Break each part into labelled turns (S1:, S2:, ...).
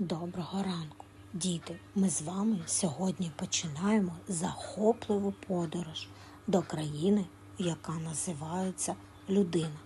S1: Доброго ранку, діти! Ми з вами сьогодні починаємо захопливу подорож до країни, яка називається Людина.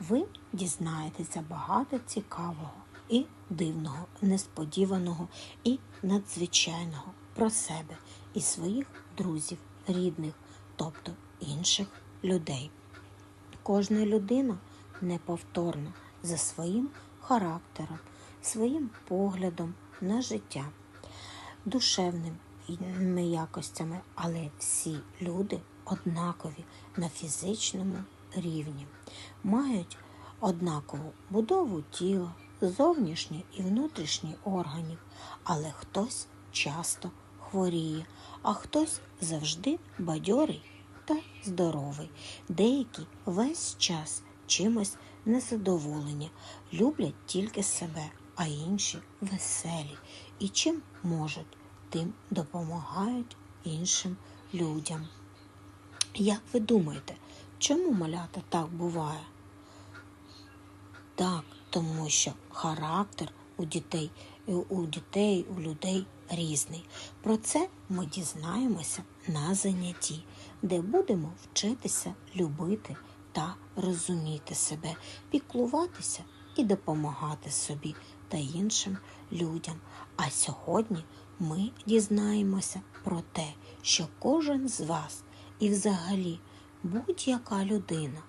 S1: Ви дізнаєтеся багато цікавого і дивного, несподіваного і надзвичайного про себе і своїх друзів, рідних, тобто інших людей. Кожна людина неповторна за своїм характером, своїм поглядом на життя, душевними якостями, але всі люди однакові на фізичному рівні, мають однакову будову тіла, зовнішні і внутрішні органів, але хтось часто хворіє, а хтось завжди бадьорий та здоровий. Деякі весь час чимось незадоволені, люблять тільки себе, а інші веселі. І чим можуть, тим допомагають іншим людям. Як ви думаєте, чому малята так буває? Так, тому що характер у дітей, у дітей, у людей різний. Про це ми дізнаємося на занятті, де будемо вчитися любити та розуміти себе, піклуватися і допомагати собі та іншим людям. А сьогодні ми дізнаємося про те, що кожен з вас і взагалі будь-яка людина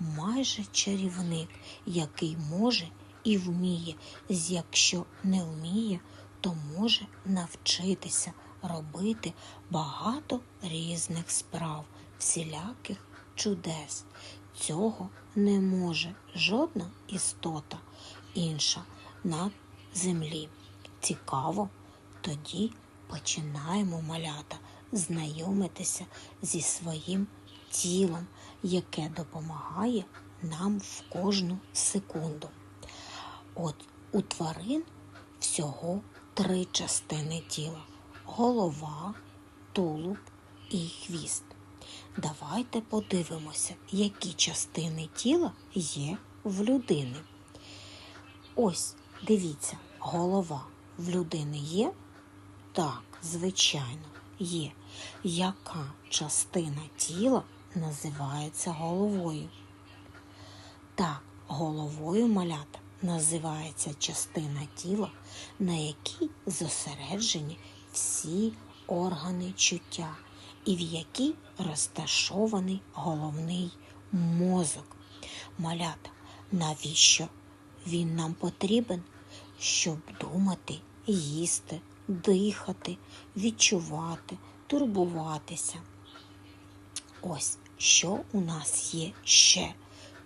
S1: майже чарівник, який може і вміє, якщо не вміє, то може навчитися робити багато різних справ, всіляких чудес. Цього не може жодна істота інша на землі. Цікаво, тоді починаємо малята знайомитися зі своїм тілом, яке допомагає нам в кожну секунду. От у тварин всього три частини тіла голова, тулуб і хвіст. Давайте подивимося, які частини тіла є в людини. Ось, дивіться, голова в людини є? Так, звичайно, є. Яка частина тіла називається головою? Так, головою малята називається частина тіла, на якій зосереджені всі органи чуття і в якій розташований головний мозок. Малята, навіщо він нам потрібен? Щоб думати, їсти, дихати, відчувати, турбуватися. Ось що у нас є ще.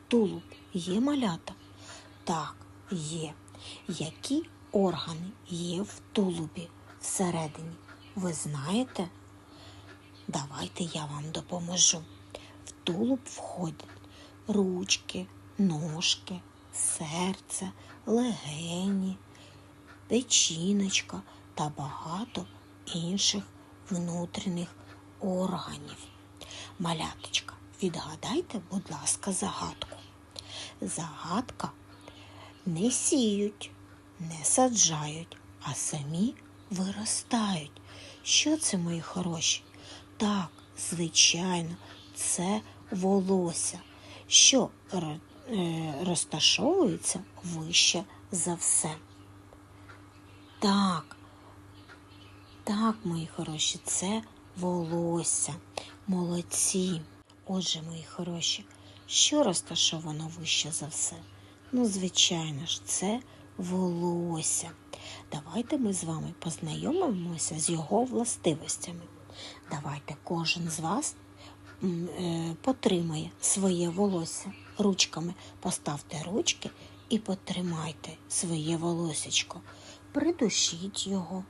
S1: Тулуб є малята? Так, є. Які органи є в тулубі всередині? Ви знаєте? Давайте я вам допоможу. В тулуб входять ручки, ножки, серце, легені, печіночка та багато інших внутрішніх органів. Маляточка, відгадайте, будь ласка, загадку. Загадка не сіють, не саджають, а самі виростають. Що це, мої хороші? Так, звичайно, це волосся, що розташовується вище за все. Так, так, мої хороші, це волосся. Молодці. Отже, мої хороші, що розташовано вище за все? Ну, звичайно ж, це волосся. Давайте ми з вами познайомимося з його властивостями. Давайте кожен з вас е, потримає своє волосся ручками. Поставте ручки і потримайте своє волосечко. Придушіть його,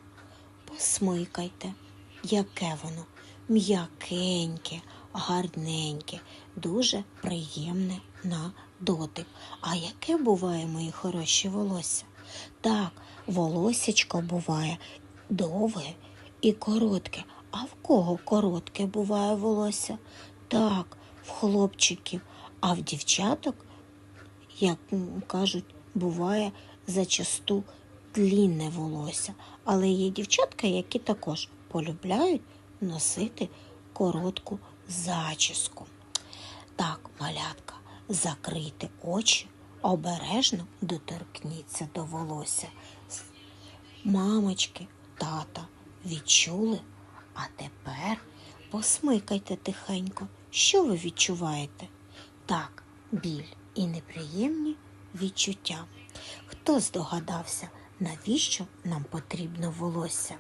S1: посмикайте, яке воно м'якеньке, гарненьке, дуже приємне на дотик. А яке буває, мої хороші волосся? Так, волосечко буває довге і коротке. А в кого коротке буває волосся? Так, в хлопчиків, а в дівчаток, як кажуть, буває зачасту длінне волосся, але є дівчатка, які також полюбляють носити коротку зачіску. Так, малятка, закрийте очі, обережно доторкніться до волосся. Мамочки, тата, відчули? А тепер посмикайте тихенько. Що ви відчуваєте? Так, біль і неприємні відчуття. Хто здогадався, навіщо нам потрібно волосся?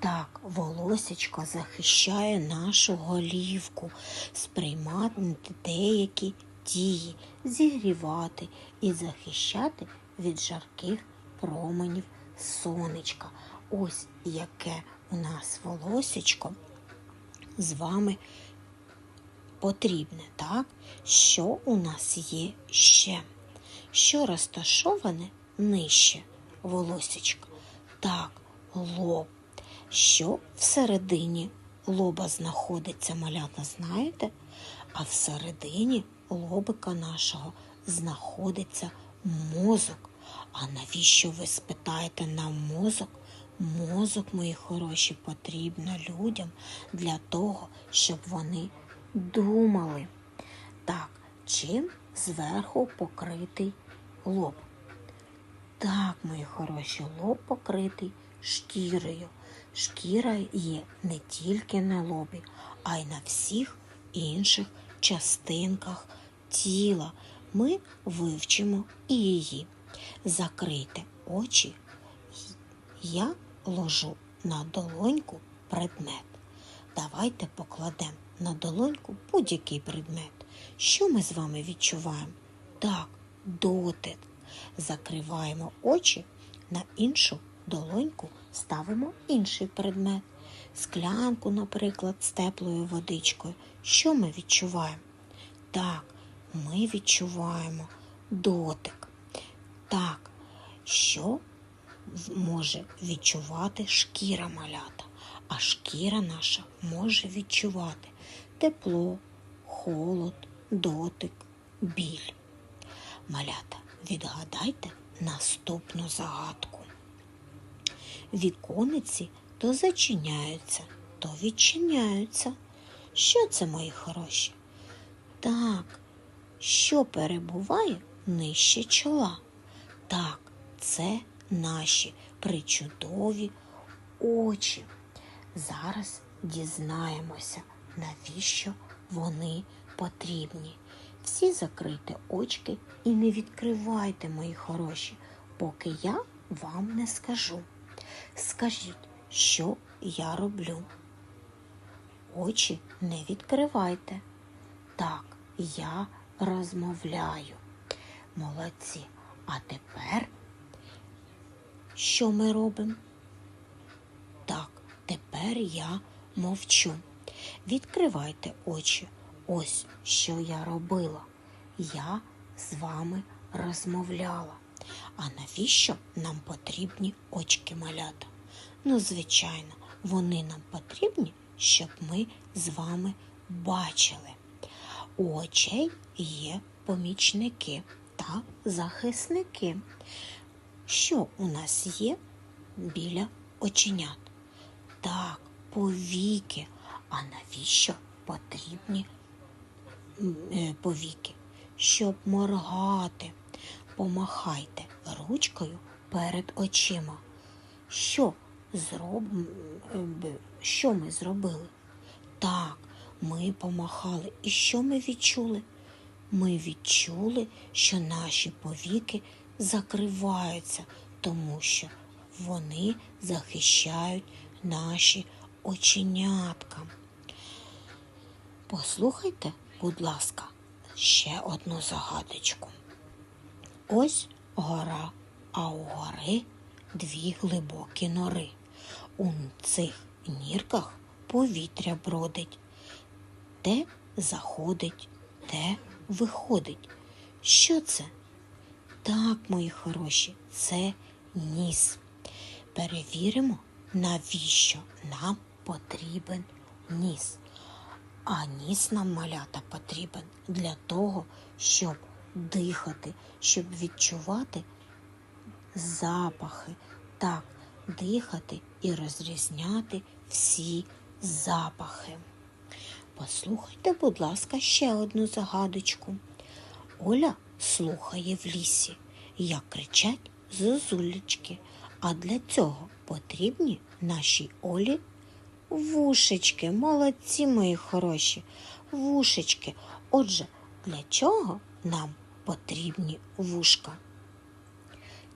S1: Так, волосечко захищає нашу голівку, сприймати деякі дії, зігрівати і захищати від жарких променів сонечка. Ось яке у нас волосечко з вами потрібне, так? Що у нас є ще? Що розташоване нижче волосечка? Так, лоб. Що всередині лоба знаходиться, малята, знаєте? А всередині лобика нашого знаходиться мозок. А навіщо ви спитаєте нам мозок? Мозок, мої хороші, потрібно людям для того, щоб вони думали. Так, чим зверху покритий лоб? Так, мої хороші, лоб покритий шкірою. Шкіра є не тільки на лобі, а й на всіх інших частинках тіла. Ми вивчимо і її. Закрийте очі. Я ложу на долоньку предмет. Давайте покладемо на долоньку будь-який предмет. Що ми з вами відчуваємо? Так, дотик. Закриваємо очі на іншу долоньку ставимо інший предмет. Склянку, наприклад, з теплою водичкою. Що ми відчуваємо? Так, ми відчуваємо дотик. Так, що може відчувати шкіра малята? А шкіра наша може відчувати тепло, холод, дотик, біль. Малята, відгадайте наступну загадку. Вікониці то зачиняються, то відчиняються. Що це, мої хороші? Так, що перебуває нижче чола? Так, це наші причудові очі. Зараз дізнаємося, навіщо вони потрібні. Всі закрийте очки і не відкривайте, мої хороші, поки я вам не скажу. Скажіть, що я роблю? Очі не відкривайте. Так, я розмовляю. Молодці. А тепер що ми робимо? Так, тепер я мовчу. Відкривайте очі. Ось що я робила. Я з вами розмовляла. А навіщо нам потрібні очки малята? Ну, звичайно, вони нам потрібні, щоб ми з вами бачили. У очей є помічники та захисники. Що у нас є біля оченят? Так, повіки. А навіщо потрібні е, повіки? Щоб моргати. Помахайте ручкою перед очима. Що зроб... що ми зробили? Так, ми помахали. І що ми відчули? Ми відчули, що наші повіки закриваються, тому що вони захищають наші оченятка. Послухайте, будь ласка, ще одну загадочку. Ось гора, а у гори дві глибокі нори. У цих нірках повітря бродить, те заходить, те виходить. Що це? Так, мої хороші, це ніс. Перевіримо, навіщо нам потрібен ніс. А ніс нам малята потрібен для того, щоб дихати, щоб відчувати запахи. Так, дихати і розрізняти всі запахи. Послухайте, будь ласка, ще одну загадочку. Оля слухає в лісі, як кричать зозулечки, а для цього потрібні нашій Олі вушечки. Молодці, мої хороші, вушечки. Отже, для чого нам потрібні вушка?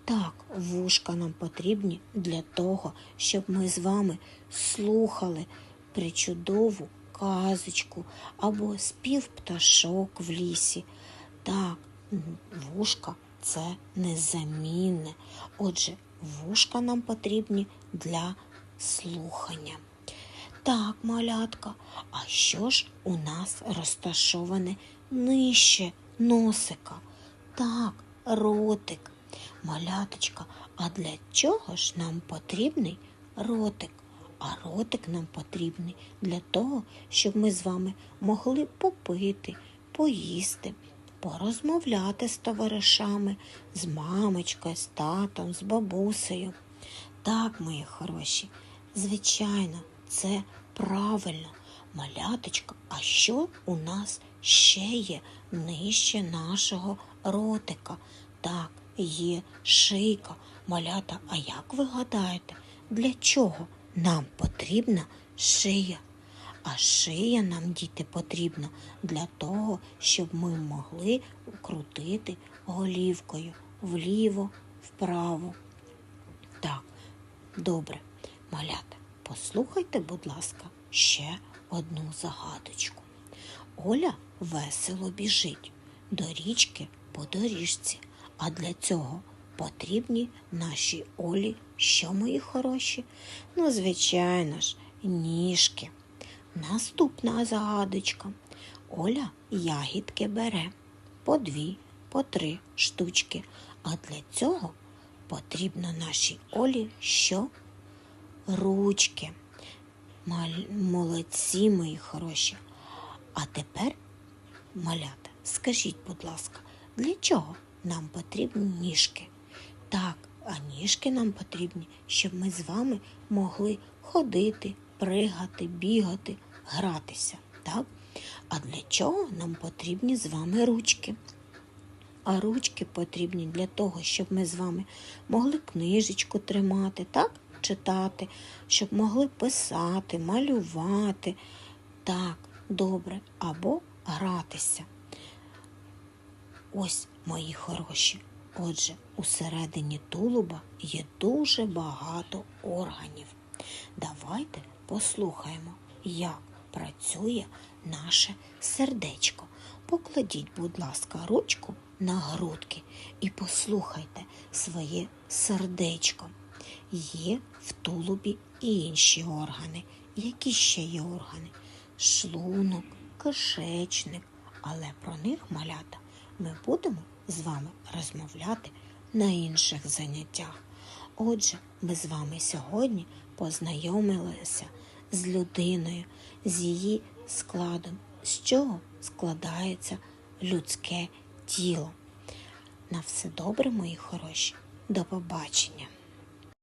S1: Так, вушка нам потрібні для того, щоб ми з вами слухали причудову казочку або спів пташок в лісі. Так, вушка це незамінне. Отже, вушка нам потрібні для слухання. Так, малятка, а що ж у нас розташоване нижче носика? Так, ротик. Маляточка, а для чого ж нам потрібний ротик? А ротик нам потрібний для того, щоб ми з вами могли попити, поїсти, порозмовляти з товаришами, з мамочкою, з татом, з бабусею. Так, мої хороші, звичайно, це правильно. Маляточка, а що у нас ще є нижче нашого ротика? Так, є шийка. Малята, а як ви гадаєте, для чого нам потрібна шия? А шия нам, діти, потрібна для того, щоб ми могли крутити голівкою вліво, вправо. Так, добре, малята, послухайте, будь ласка, ще одну загадочку. Оля весело біжить до річки по доріжці, а для цього потрібні нашій Олі, що мої хороші? Ну, звичайно ж, ніжки. Наступна загадочка. Оля ягідки бере по дві, по три штучки. А для цього потрібно нашій Олі що? Ручки. Молодці, мої хороші. А тепер, малята, скажіть, будь ласка, для чого нам потрібні ніжки? Так, а ніжки нам потрібні, щоб ми з вами могли ходити, пригати, бігати, гратися. Так? А для чого нам потрібні з вами ручки? А ручки потрібні для того, щоб ми з вами могли книжечку тримати, так? Читати, щоб могли писати, малювати. Так, добре, або гратися. Ось, мої хороші. Отже, усередині тулуба є дуже багато органів. Давайте послухаємо, як працює наше сердечко. Покладіть, будь ласка, ручку на грудки і послухайте своє сердечко. Є в тулубі і інші органи. Які ще є органи? Шлунок, кишечник. Але про них, малята, ми будемо з вами розмовляти на інших заняттях. Отже, ми з вами сьогодні познайомилися з людиною, з її складом, з чого складається людське тіло. На все добре, мої хороші. До побачення!